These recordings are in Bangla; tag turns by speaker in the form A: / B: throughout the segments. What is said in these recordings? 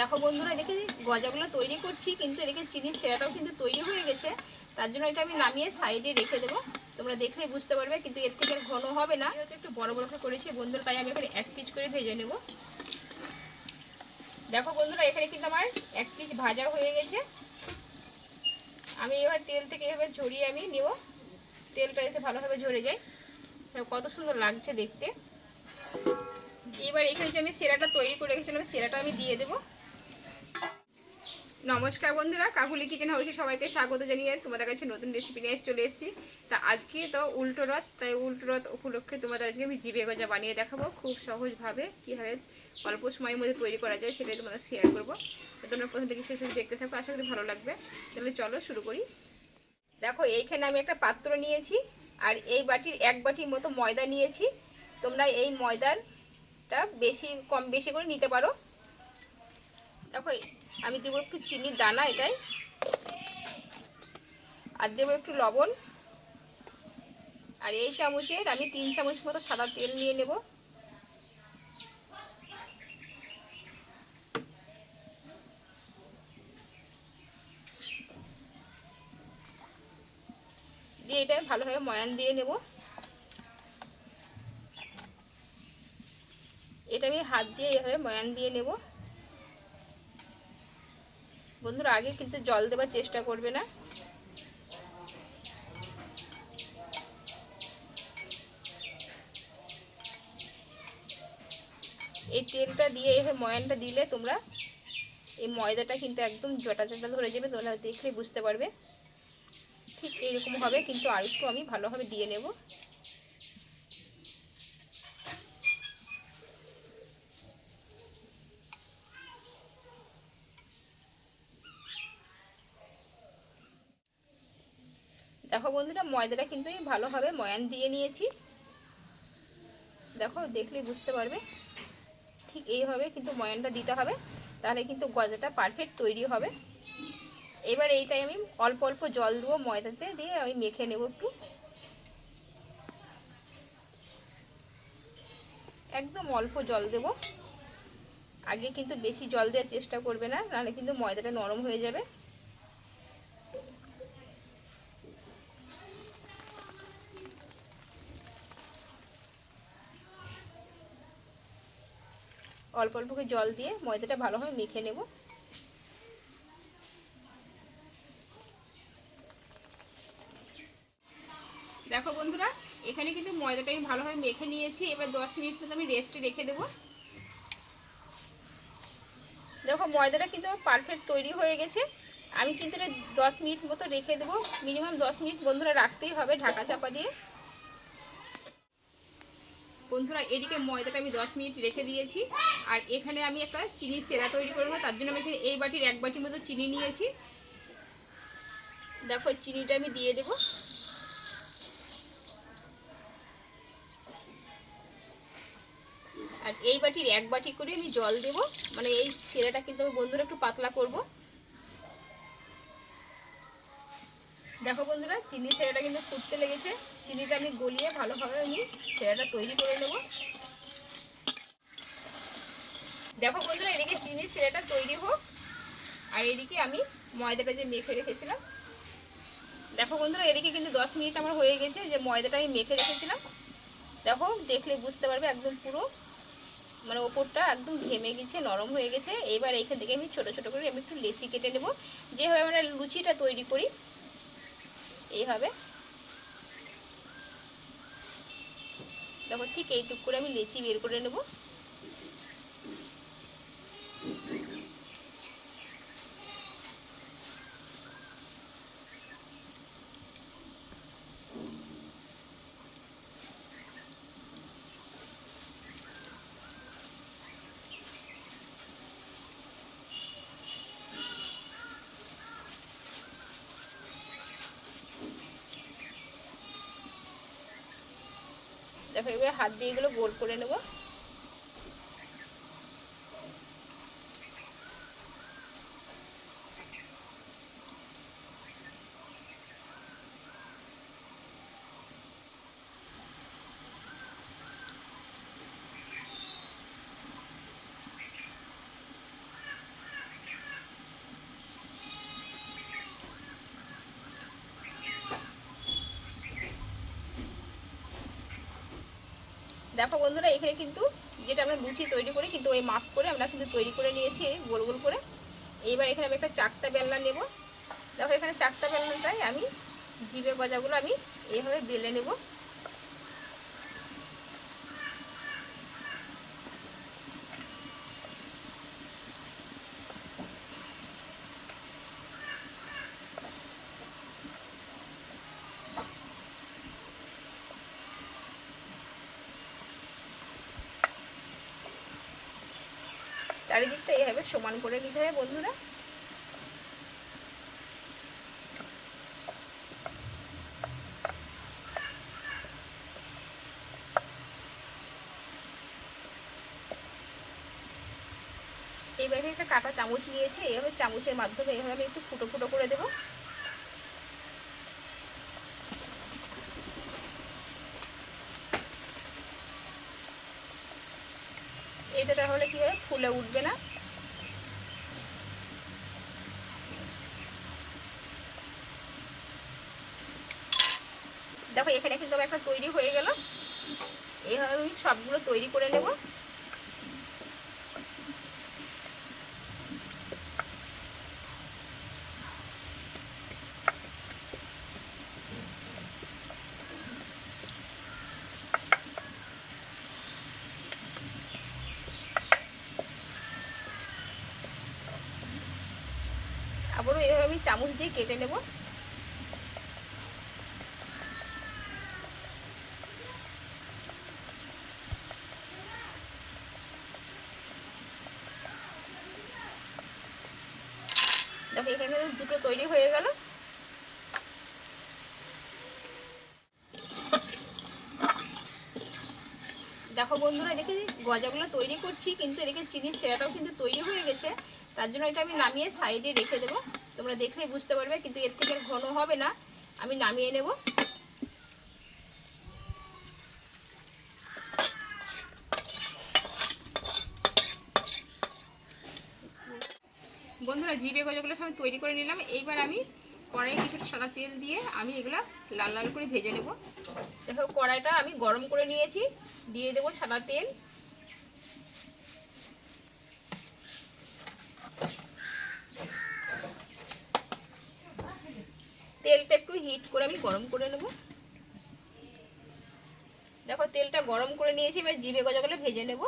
A: দেখো বন্ধুরা দেখে গজাগুলো তৈরি করছি, কিন্তু এদিকে চিনির সেরাটাও কিন্তু তৈরি হয়ে গেছে। তার জন্য এটা আমি নামিয়ে সাইডে রেখে দেবো। তোমরা দেখলেই বুঝতে পারবে, কিন্তু এর থেকে ঘন হবে না। একটু বড় বড় করেছি বন্ধুরা, তাই আমি এখানে এক পিস করে ভেজে নেব। দেখো বন্ধুরা, এখানে কিন্তু আমার এক পিস ভাজা হয়ে গেছে। আমি এবার তেল থেকে এভাবে ঝরিয়ে আমি নেব। তেলটা এতে ভালোভাবে ঝরে যায়। কত সুন্দর লাগছে দেখতে। এবার এখানে যে আমি সেরাটা তৈরি করে রেখেছিলাম, সেরাটা আমি দিয়ে দেবো। নমস্কার বন্ধুরা কাকুলি কিচেন হাউসে সবাইকে স্বাগত জানিয়ে তোমাদের কাছে নতুন রেসিপি নিয়ে চলে এসেছি। তা আজকে তো উল্টো রথ, তাই উল্টো রথ উপলক্ষে তোমাদের আজকে আমি জিবে গজা বানিয়ে দেখাবো। খুব সহজভাবে কীভাবে অল্প সময়ের মধ্যে তৈরি করা যায় সেটাই তোমাদের শেয়ার করব। তো তোমরা প্রথম থেকে শেষে দেখতে থাকো, আশা করি ভালো লাগবে। তাহলে চলো শুরু করি। দেখো, এইখানে আমি একটা পাত্র নিয়েছি, আর এই বাটির এক বাটির মতো ময়দা নিয়েছি। তোমরা এই ময়দাটা বেশি কম, বেশি করে নিতে পারো। দেখো আমি দেবো একটু চিনির দানা এটাই। আর দেবো একটু লবণ। আর এই চামচের আমি তিন চামচ মতো সাদা তেল নিয়ে নেব। দিয়ে এটা ভালোভাবে ময়ান দিয়ে নেব। এটা আমি হাত দিয়ে এভাবে ময়ান দিয়ে নেব। বন্ধুরা, আগে কিন্তু জল দেবার চেষ্টা করবে না। এই তেলটা দিয়ে এভাবে ময়ানটা দিলে তোমরা এই ময়দাটা কিন্তু একদম জটা জটা ধরে যাবে, তোমরা দেখলে বুঝতে পারবে। ঠিক এইরকম হবে, কিন্তু আরেকটু আমি ভালোভাবে দিয়ে নেব। দেখো বন্ধুরা, ময়দাটা কিন্তু আমি ভালোভাবে ময়ান দিয়ে নিয়েছি। দেখো দেখলেই বুঝতে পারবে। ঠিক এইভাবে কিন্তু ময়ানটা দিতে হবে, তাহলে কিন্তু গজাটা পারফেক্ট তৈরি হবে। এবার এইটাই আমি অল্প অল্প জল দেবো ময়দাতে, দিয়ে আমি মেখে নেব একটু। একদম অল্প জল দেব। আগে কিন্তু বেশি জল দেওয়ার চেষ্টা করবে না, নাহলে কিন্তু ময়দাটা নরম হয়ে যাবে। অল্প অল্প করে জল দিয়ে ময়দাটা ভালোভাবে মেখে নেব। দেখো বন্ধুরা, এখানে কিন্তু ময়দাটা আমি ভালোভাবে মেখে নিয়েছি। এবার দশ মিনিট মতো আমি রেস্টে রেখে দেবো। দেখো, ময়দাটা কিন্তু আমার পারফেক্ট তৈরি হয়ে গেছে। আমি কিন্তু এটা দশ মিনিট মতো রেখে দেবো। মিনিমাম দশ মিনিট বন্ধুরা রাখতেই হবে ঢাকা চাপা দিয়ে। বন্ধুরা, এদিকে ময়দাটা আমি দশ মিনিট রেখে দিয়েছি। আর এখানে আমি একটা চিনির সেরা তৈরি করব তার জন্য আমি এখানে এই বাটির এক বাটির মতো চিনি নিয়েছি। দেখো, চিনিটা আমি দিয়ে দেবো। আর এই বাটির এক বাটি করে আমি জল দেব। মানে এই সেরাটা কিন্তু আমি বন্ধুরা একটু পাতলা করব। দেখো বন্ধুরা চিনি সেরাটা কিন্তু ফুটতে লেগেছে। চিনিটা আমি গলিয়ে ভালোভাবে আমি সেরাটা তৈরি করে নেব। দেখো বন্ধুরা, এদিকে চিনি সেরাটা তৈরি হোক। আর এদিকে আমি ময়দাটা যে মেখে রেখেছিলাম। দেখো বন্ধুরা, এদিকে কিন্তু দশ মিনিট আমার হয়ে গেছে যে ময়দাটা আমি মেখে রেখেছিলাম। দেখো, দেখলে বুঝতে পারবে একদম পুরো। মানে ওপরটা একদম ঘেমে গেছে, নরম হয়ে গেছে। এবার এইখান থেকে আমি ছোটো ছোটো করে আমি একটু লেচি কেটে নেব। যেভাবে আমরা লুচিটা তৈরি করি, এইভাবে। দেখো ঠিক এইটুকু করে আমি লেচি বের করে নেব। দেখো এবার হাত দিয়ে এগুলো গোল করে নেব। দেখো বন্ধুরা, এখানে কিন্তু যেটা আমরা লুচি তৈরি করি, কিন্তু ওই মাপ করে আমরা কিন্তু তৈরি করে নিয়েছি গোল গোল করে। এইবার এখানে আমি একটা চাকতা বেলনা নেব। দেখো এখানে চাকতা বেলনাটাই আমি জিবে গজাগুলো আমি এইভাবে বেলে নেব। চারিদিকটা এইভাবে সমান করে নিতে হবে বন্ধুরা। এইভাবে একটা কাটা চামচ নিয়েছে এইভাবে চামচের মাধ্যমে এইভাবে আমি একটু ফুটো ফুটো করে দেবো এটা তাহলে কি হবে ফুলে উঠবে না। দেখো, এখানে কিন্তু একটা তৈরি হয়ে গেল। এইভাবে আমি সবগুলো তৈরি করে নেব আবারও এভাবে আমি চামচ দিয়ে কেটে নেব। দেখো, এখানে দুটো তৈরি হয়ে গেল। দেখো বন্ধুরা, এদিকে গজাগুলো তৈরি করছি, কিন্তু এদিকে চিনির সেরাটাও কিন্তু তৈরি হয়ে গেছে। তার জন্য এটা আমি নামিয়ে সাইডে রেখে দেবো। তোমরা দেখলেই বুঝতে পারবে, কিন্তু এর থেকে ঘন হবে না। আমি নামিয়ে নেব। বন্ধুরা জিবে গজাগুলো সব তৈরি করে নিলাম। এইবার আমি কড়াই কিছুটা সাদা তেল দিয়ে আমি এগুলো লাল লাল করে ভেজে নেব। দেখো, কড়াইটা আমি গরম করে নিয়েছি। দিয়ে দেবো সাদা তেল। তেলটা একটু হিট করে আমি গরম করে নেব। দেখো, তেলটা গরম করে নিয়েছি, এবার জিবে গজাগুলো ভেজে নেব।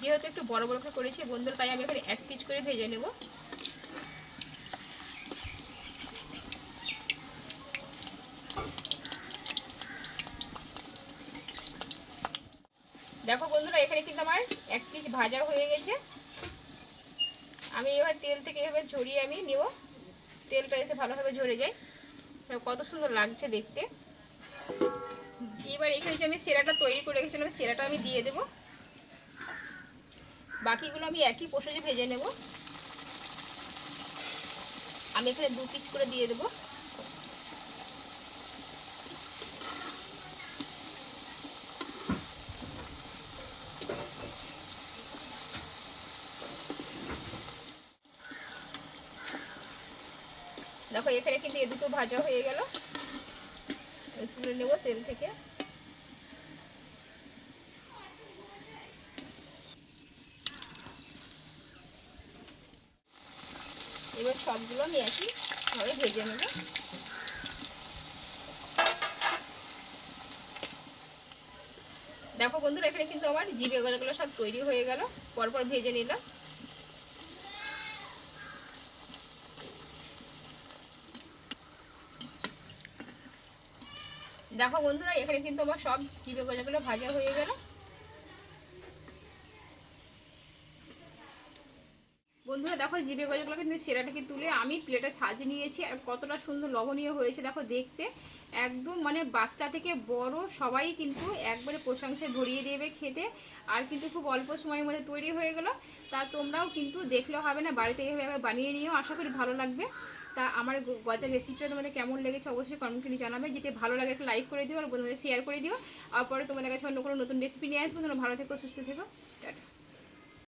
A: যেহেতু একটু বড় বড় করে করেছি, বন্ধুর তাই আমি এখানে এক পিচ করে ভেজে নেব। দেখো বন্ধুরা, এখানে কিন্তু আমার এক পিস ভাজা হয়ে গেছে। আমি এবার তেল থেকে এভাবে ঝরিয়ে আমি নেব। তেলটা এতে ভালোভাবে ঝরে যায়। কত সুন্দর লাগছে দেখতে। এবার এখানে যে আমি সেরাটা তৈরি করে রেখেছিলাম সেরাটা আমি দিয়ে দেবো। বাকিগুলো আমি একই প্রসেসে ভেজে নেব। আমি এখানে দু পিস করে দিয়ে দেবো। দেখো, এখানে কিন্তু এ দুটো ভাজা হয়ে গেল। তুলে নেব তেল থেকে। এবার সবগুলো আমি আসি ভাবে ভেজে নেব। দেখো বন্ধুরা, এখানে কিন্তু আমার জিরে গজাগুলো সব তৈরি হয়ে গেল। পরপর ভেজে নিলাম। দেখো বন্ধুরা, এখানে কিন্তু আমার সব জিরে গজাগুলো ভাজা হয়ে গেল। বন্ধুরা, দেখো জিবে গজাগুলো কিন্তু সেরাটাকে তুলে আমি প্লেটে সাজিয়ে নিয়েছি আর কতটা সুন্দর লবণীয় হয়েছে, দেখো দেখতে। একদম মানে বাচ্চা থেকে বড় সবাই কিন্তু একবারে প্রশংসায় ভরিয়ে দেবে খেতে। আর কিন্তু খুব অল্প সময়ের মধ্যে তৈরি হয়ে গেল। তা তোমরাও কিন্তু দেখলেও হবে না, বাড়িতে এইভাবে একবার বানিয়ে নিও। আশা করি ভালো লাগবে। তা আমার গজার রেসিপিটা তোমাদের কেমন লেগেছে অবশ্যই কমেন্ট করে জানাবে। যেটা ভালো লাগে একটা লাইক করে দিও আর বন্ধুদের শেয়ার করে দিও। আর পরে তোমাদের কাছে অন্য কোনো নতুন রেসিপি নিয়ে আসব। তোমরা ভালো থেকো, সুস্থ থেকো।